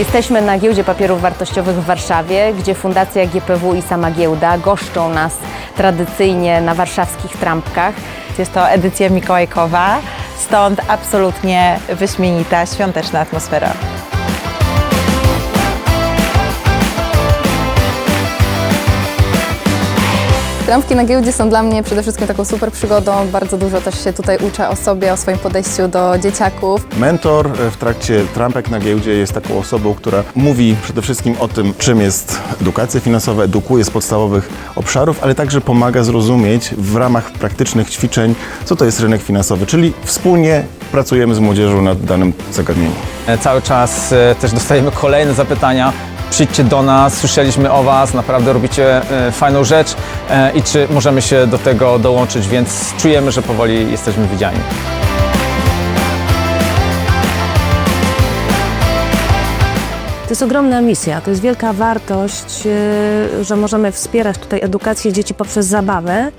Jesteśmy na Giełdzie Papierów Wartościowych w Warszawie, gdzie Fundacja GPW i sama giełda goszczą nas tradycyjnie na warszawskich trampkach. Jest to edycja mikołajkowa, stąd absolutnie wyśmienita, świąteczna atmosfera. Trampki na giełdzie są dla mnie przede wszystkim taką super przygodą. Bardzo dużo też się tutaj uczę o sobie, o swoim podejściu do dzieciaków. Mentor w trakcie trampek na giełdzie jest taką osobą, która mówi przede wszystkim o tym, czym jest edukacja finansowa, edukuje z podstawowych obszarów, ale także pomaga zrozumieć w ramach praktycznych ćwiczeń, co to jest rynek finansowy, czyli wspólnie pracujemy z młodzieżą nad danym zagadnieniem. E, Cały czas e, też dostajemy kolejne zapytania. Przyjdźcie do nas, słyszeliśmy o Was, naprawdę robicie e, fajną rzecz e, i czy możemy się do tego dołączyć, więc czujemy, że powoli jesteśmy widziani. To jest ogromna misja, to jest wielka wartość, yy, że możemy wspierać tutaj edukację dzieci poprzez zabawę.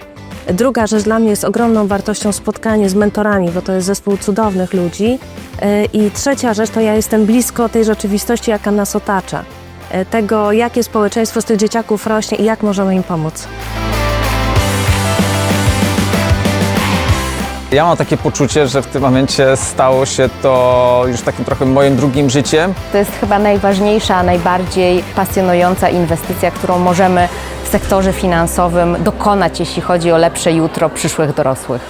Druga rzecz dla mnie jest ogromną wartością spotkanie z mentorami, bo to jest zespół cudownych ludzi. I trzecia rzecz to ja jestem blisko tej rzeczywistości, jaka nas otacza. Yy, Tego, jakie społeczeństwo z tych dzieciaków rośnie i jak możemy im pomóc. Ja mam takie poczucie, że w tym momencie stało się to już takim trochę moim drugim życiem. To jest chyba najważniejsza, najbardziej pasjonująca inwestycja, którą możemy w sektorze finansowym dokonać, jeśli chodzi o lepsze jutro przyszłych dorosłych.